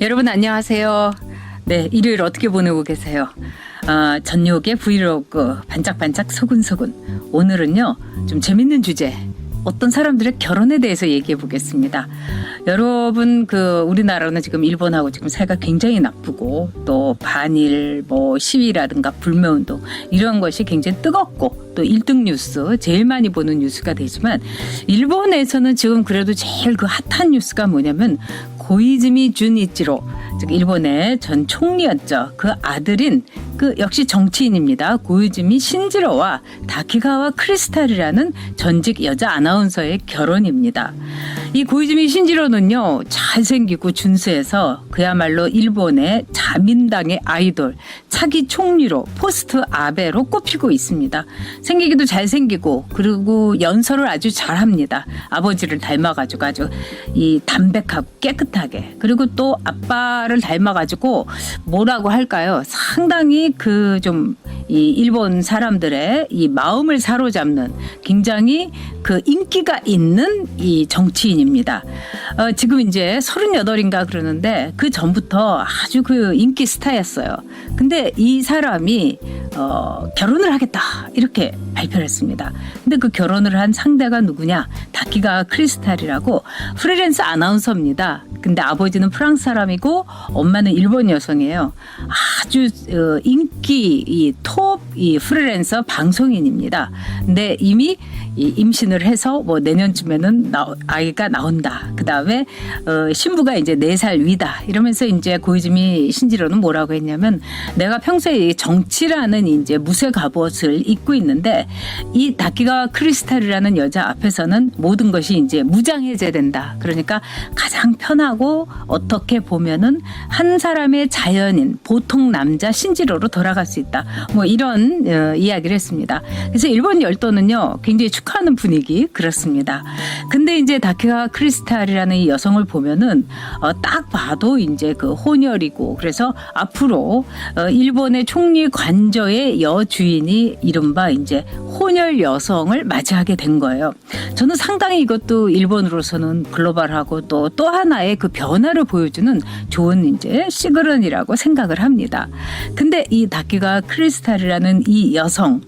여러분 안녕하세요. 네, 일요일 어떻게 보내고 계세요? 아, 전욕의 브이로그 반짝반짝 소근소근. 오늘은요, 좀 재밌는 주제. 어떤 사람들의 결혼에 대해서 얘기해 보겠습니다. 여러분, 그, 우리나라는 지금 일본하고 지금 사이가 굉장히 나쁘고, 또 반일, 뭐, 시위라든가 불매 운동, 이런 것이 굉장히 뜨겁고, 또 1등 뉴스, 제일 많이 보는 뉴스가 되지만, 일본에서는 지금 그래도 제일 그 핫한 뉴스가 뭐냐면, 고이즈미 준이치로 즉 일본의 전 총리였죠. 그 아들인 그 역시 정치인입니다. 고이즈미 신지로와 다키가와 크리스탈이라는 전직 여자 아나운서의 결혼입니다. 이 고이즈미 신지로는요 잘생기고 준수해서 그야말로 일본의 자민당의 아이돌 차기 총리로 포스트 아베로 꼽히고 있습니다. 생기기도 잘생기고 그리고 연설을 아주 잘합니다. 아버지를 닮아가지고 아주 이 담백하고 깨끗하게 그리고 또 아빠 를 닮아가지고 뭐라고 할까요? 상당히 그 좀 이 일본 사람들의 이 마음을 사로잡는 굉장히 그 인기가 있는 이 정치인입니다. 어, 지금 이제 38인가 그러는데 그 전부터 아주 그 인기 스타였어요. 근데 이 사람이 어, 결혼을 하겠다 이렇게 발표를 했습니다. 근데 그 결혼을 한 상대가 누구냐? 다키가 크리스탈이라고 프리랜서 아나운서입니다. 근데 아버지는 프랑스 사람이고 엄마는 일본 여성이에요. 아주 어, 인기 이 톱 이 프리랜서 방송인입니다. 근데 이미 이 임신을 해서 뭐 내년쯤에는 나, 아이가 나온다. 그 다음에 어, 신부가 이제 네 살 위다. 이러면서 이제 고이즈미 신지로는 뭐라고 했냐면 내가 평소에 이 정치라는 이제 무쇠 갑옷을 입고 있는데 이 다키가 크리스탈이라는 여자 앞에서는 모든 것이 이제 무장해제된다. 그러니까 가장 편하고 어떻게 보면은 한 사람의 자연인 보통 남자 신지로로 돌아갈 수 있다. 뭐 이런 어, 이야기를 했습니다. 그래서 일본 열도는요 굉장히 축하하는 분위기 그렇습니다. 근데 이제 다키가 크리스탈이라는 이 여성을 보면은 어, 딱 봐도 이제 그 혼혈이고 그래서 앞으로 어, 일본의 총리 관저의 여주인이 이른바 이제 혼혈 여성을 맞이하게 된 거예요. 저는 상당히 이것도 일본으로서는 글로벌하고 또또 하나의 그 변화를 보여주는 좋은 이제 시그널이라고 생각을 합니다. 근데 이 다키가 크리스탈이라는 이 여성,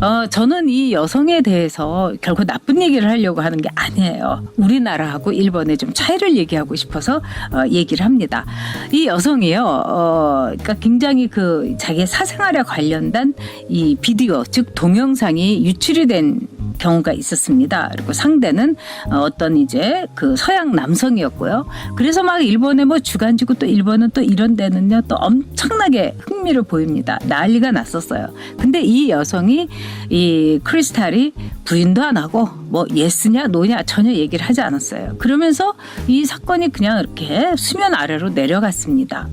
어, 저는 이 여성에 대해서 결국 나쁜 얘기를 하려고 하는 게 아니에요. 우리나라하고 일본의 좀 차이를 얘기하고 싶어서 어, 얘기를 합니다. 이 여성이요, 어, 그러니까 굉장히 그 자기의 사생활에 관련된 이 비디오, 즉 동영상이 유출이 된 경우가 있었습니다. 그리고 상대는 어, 어떤 이제 그 서양 남성이었고요. 그래서 막 일본의 뭐 주간지고 또 일본은 또 이런 데는요 또 엄청나게 흥미를 보입니다. 난리가 났었어요. 근데 이 여성이 이 크리스탈이 부인도 안 하고 뭐 예스냐 노냐 전혀 얘기를 하지 않았어요. 그러면서 이 사건이 그냥 이렇게 수면 아래로 내려갔습니다.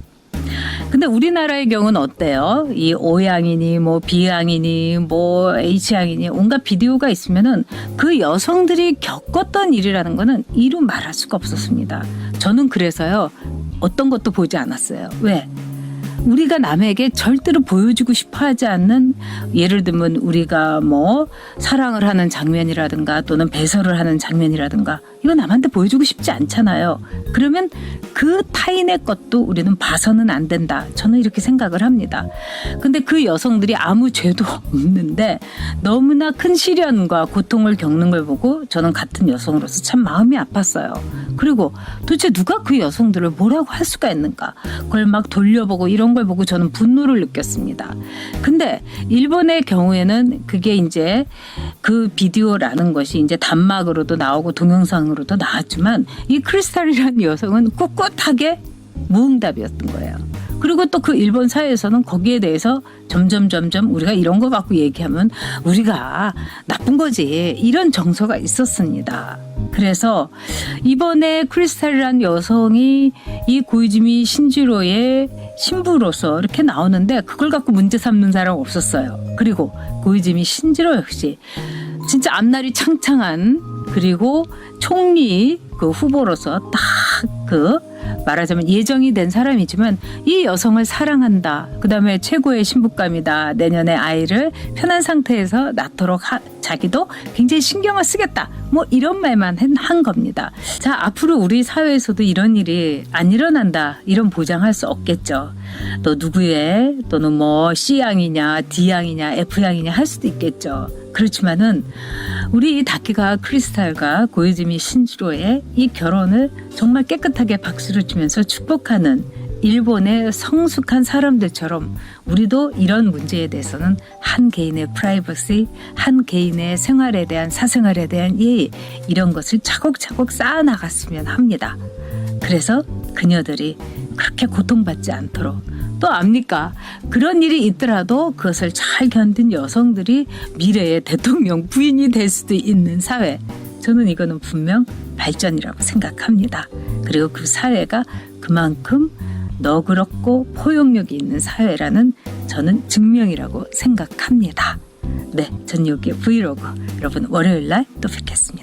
근데 우리나라의 경우는 어때요? 이 O양이니 뭐 B양이니 뭐 H양이니 온갖 비디오가 있으면은 그 여성들이 겪었던 일이라는 거는 이루 말할 수가 없었습니다. 저는 그래서요. 어떤 것도 보지 않았어요. 왜? 우리가 남에게 절대로 보여주고 싶어 하지 않는 예를 들면 우리가 뭐 사랑을 하는 장면이라든가 또는 배설을 하는 장면이라든가 이거 남한테 보여주고 싶지 않잖아요. 그러면 그 타인의 것도 우리는 봐서는 안 된다. 저는 이렇게 생각을 합니다. 근데 그 여성들이 아무 죄도 없는데 너무나 큰 시련과 고통을 겪는 걸 보고 저는 같은 여성으로서 참 마음이 아팠어요. 그리고 도대체 누가 그 여성들을 뭐라고 할 수가 있는가? 그걸 막 돌려보고 이런 걸 보고 저는 분노를 느꼈습니다. 근데 일본의 경우에는 그게 이제 그 비디오라는 것이 이제 단막으로도 나오고 동영상 으로도 나왔지만 이 크리스탈이라는 여성은 꿋꿋하게 무응답이었던 거예요. 그리고 또 그 일본 사회에서는 거기에 대해서 점점 점점 우리가 이런 거 갖고 얘기하면 우리가 나쁜 거지 이런 정서가 있었습니다. 그래서 이번에 크리스탈이라는 여성이 이 고이즈미 신지로의 신부로서 이렇게 나오는데 그걸 갖고 문제 삼는 사람 없었어요. 그리고 고이즈미 신지로 역시 진짜 앞날이 창창한 그리고 총리 그 후보로서 딱 그 말하자면 예정이 된 사람이지만 이 여성을 사랑한다. 그다음에 최고의 신부감이다. 내년에 아이를 편한 상태에서 낳도록 하, 자기도 굉장히 신경을 쓰겠다. 뭐 이런 말만 한- 한 겁니다. 자, 앞으로 우리 사회에서도 이런 일이 안 일어난다. 이런 보장할 수 없겠죠. 또 누구의 또는 뭐 C양이냐, D양이냐, F양이냐 할 수도 있겠죠. 그렇지만은 우리 이 다키가 크리스탈과 고이즈미 신지로의 이 결혼을 정말 깨끗하게 박수를 치면서 축복하는 일본의 성숙한 사람들처럼 우리도 이런 문제에 대해서는 한 개인의 프라이버시, 한 개인의 생활에 대한 사생활에 대한 예의 이런 것을 차곡차곡 쌓아 나갔으면 합니다. 그래서 그녀들이 그렇게 고통받지 않도록 또 압니까? 그런 일이 있더라도 그것을 잘 견딘 여성들이 미래의 대통령 부인이 될 수도 있는 사회. 저는 이거는 분명 발전이라고 생각합니다. 그리고 그 사회가 그만큼 너그럽고 포용력이 있는 사회라는 저는 증명이라고 생각합니다. 네, 전유기의 브이로그 여러분 월요일 날 또 뵙겠습니다.